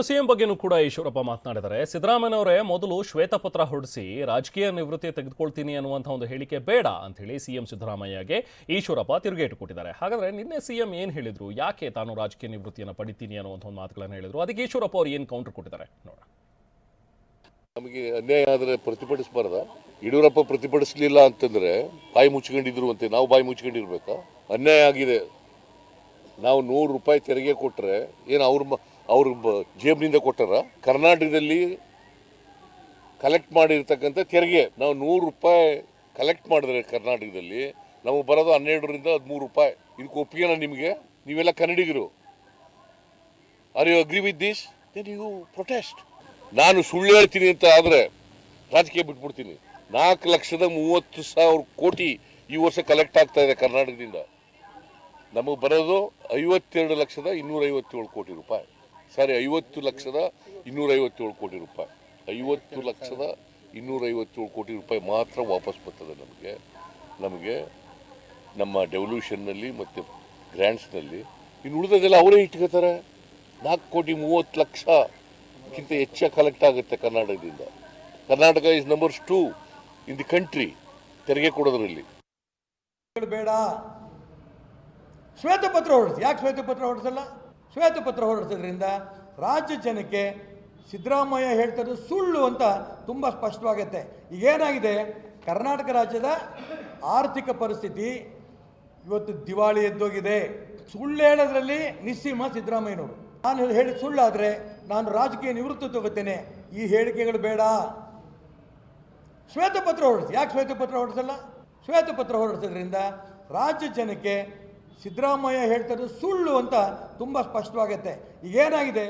ಇನ್ನು ಸಿಎಂ ಬಗ್ಗೆನೂ ಕೂಡ ಈಶ್ವರಪ್ಪ ಮಾತ್ನಾಡಿದ್ದಾರೆ. ಸಿದ್ದರಾಮಯ್ಯ ಅವರೇ ಮೊದಲು ಶ್ವೇತಪತ್ರ ಹೊರಡಿಸಿ, ರಾಜಕೀಯ ನಿವೃತ್ತಿ ತೆಗೆದುಕೊಳ್ತೀನಿ ಅನ್ನುವಂಥ ಒಂದು ಹೇಳಿಕೆ ಬೇಡ ಅಂತ ಹೇಳಿ ಸಿಎಂ ಸಿದ್ದರಾಮಯ್ಯಗೆ ಈಶ್ವರಪ್ಪ ತಿರುಗೇಟು ಕೊಟ್ಟಿದ್ದಾರೆ. ಹಾಗಾದ್ರೆ ನಿನ್ನೆ ಸಿಎಂ ಏನ್ ಹೇಳಿದ್ರು? ಯಾಕೆ ತಾನು ರಾಜಕೀಯ ನಿವೃತ್ತಿಯನ್ನು ಪಡಿತೀನಿ ಅನ್ನುವಂಥ ಒಂದು ಮಾತುಗಳನ್ನು ಹೇಳಿದ್ರು? ಅದಕ್ಕೆ ಈಶ್ವರಪ್ಪ ಅವರು ಏನು ಕೌಂಟರ್ ಕೊಟ್ಟಿದ್ದಾರೆ? ನೋಡ ನಮಗೆ ಅನ್ಯಾಯ ಆದರೆ ಪ್ರತಿಭಟಿಸಬಾರ್ದ? ಯಡಿಯೂರಪ್ಪ ಪ್ರತಿಭಟಿಸಲಿಲ್ಲ ಅಂತಂದ್ರೆ ಬಾಯಿ ಮುಚ್ಕೊಂಡಿದ್ರು ಅಂತ. ನಾವು ಬಾಯಿ ಮುಚ್ಕೊಂಡಿರ್ಬೇಕಾ? ಅನ್ಯಾಯ ಆಗಿದೆ. ನಾವು ನೂರು ರೂಪಾಯಿ ತೆರಿಗೆ ಕೊಟ್ಟರೆ ಏನು ಅವ್ರ ಅವ್ರ ಜೇಬಿನಿಂದ ಕೊಟ್ಟಾರ. ಕರ್ನಾಟಕದಲ್ಲಿ ಕಲೆಕ್ಟ್ ಮಾಡಿರ್ತಕ್ಕಂಥ ತೆರಿಗೆ. ನಾವು ನೂರು ರೂಪಾಯಿ ಕಲೆಕ್ಟ್ ಮಾಡಿದ್ರೆ ಕರ್ನಾಟಕದಲ್ಲಿ. ನಮಗೆ ಬರೋದು ಹನ್ನೆರಡರಿಂದ ಹದಿಮೂರು ರೂಪಾಯಿ. ಇದಕ್ಕೆ ಒಪ್ಪಿಗೆನ ನಿಮಗೆ? ನೀವೆಲ್ಲ ಕನ್ನಡಿಗರು. Are you agree with this then you protest ನಾನು ಸುಳ್ಳು ಹೇಳ್ತೀನಿ ಅಂತ ಆದರೆ ರಾಜಕೀಯ ಬಿಟ್ಬಿಡ್ತೀನಿ. ನಾಲ್ಕು ಲಕ್ಷದ ಮೂವತ್ತು ಸಾವಿರ ಕೋಟಿ ಈ ವರ್ಷ ಕಲೆಕ್ಟ್ ಆಗ್ತಾ ಇದೆ ಕರ್ನಾಟಕದಿಂದ. ನಮಗೆ ಬರೋದು ಐವತ್ತೆರಡು ಲಕ್ಷದ ಇನ್ನೂರೈವತ್ತೇಳು ಕೋಟಿ ರೂಪಾಯಿ. ಸಾರಿ, ಐವತ್ತು ಲಕ್ಷದ ಇನ್ನೂರ ಐವತ್ತೇಳು ಕೋಟಿ ರೂಪಾಯಿ. ಐವತ್ತು ಲಕ್ಷದ ಇನ್ನೂರ ಐವತ್ತೇಳು ಕೋಟಿ ರೂಪಾಯಿ ಮಾತ್ರ ವಾಪಸ್ ಬರ್ತದೆ ನಮಗೆ. ನಮಗೆ ನಮ್ಮ ಡೆವಲ್ಯೂಷನ್ನಲ್ಲಿ ಮತ್ತು ಗ್ರ್ಯಾಂಡ್ಸ್ನಲ್ಲಿ ಇನ್ನು ಉಳಿದದೆಲ್ಲ ಅವರೇ ಇಟ್ಕೋತಾರೆ. ನಾಲ್ಕು ಕೋಟಿ ಮೂವತ್ತು ಲಕ್ಷಕ್ಕಿಂತ ಹೆಚ್ಚು ಕಲೆಕ್ಟ್ ಆಗುತ್ತೆ ಕರ್ನಾಟಕದಿಂದ. Karnataka is numbers two in the country ತೆರಿಗೆ ಕೊಡೋದ್ರಲ್ಲಿ. ಬೇಡ. ಶ್ವೇತಪತ್ರ ಹೊರಡಿಸಿ ಯಾಕೆ ಶ್ವೇತಪತ್ರ ಹೊರಡಿಸಲ್ಲ ಶ್ವೇತಪತ್ರ ಹೊರಡಿಸೋದ್ರಿಂದ ರಾಜ್ಯ ಜನಕ್ಕೆ ಸಿದ್ದರಾಮಯ್ಯ ಹೇಳ್ತಾರೆ ಸುಳ್ಳು ಅಂತ ತುಂಬ ಸ್ಪಷ್ಟವಾಗುತ್ತೆ. ಈಗೇನಾಗಿದೆ? ಕರ್ನಾಟಕ ರಾಜ್ಯದ ಆರ್ಥಿಕ ಪರಿಸ್ಥಿತಿ ಇವತ್ತು ದಿವಾಳಿ ಎದ್ದೋಗಿದೆ. ಸುಳ್ಳು ಹೇಳೋದ್ರಲ್ಲಿ ನಿಸ್ಸೀಮ ಸಿದ್ದರಾಮಯ್ಯನವರು. ನಾನು ಹೇಳಿ ಸುಳ್ಳಾದರೆ ನಾನು ರಾಜಕೀಯ ನಿವೃತ್ತಿ ತಗೋತೇನೆ ಈ ಹೇಳಿಕೆಗಳು ಬೇಡ. ಶ್ವೇತಪತ್ರ ಹೊರಡಿಸಿ. ಯಾಕೆ ಶ್ವೇತಪತ್ರ ಹೊರಡಿಸಲ್ಲ? ಶ್ವೇತಪತ್ರ ಹೊರಡಿಸೋದ್ರಿಂದ ರಾಜ್ಯ ಜನಕ್ಕೆ ಸಿದ್ದರಾಮಯ್ಯ ಹೇಳ್ತಾರೆ ಸುಳ್ಳು ಅಂತ ತುಂಬ ಸ್ಪಷ್ಟವಾಗುತ್ತೆ ಈಗೇನಾಗಿದೆ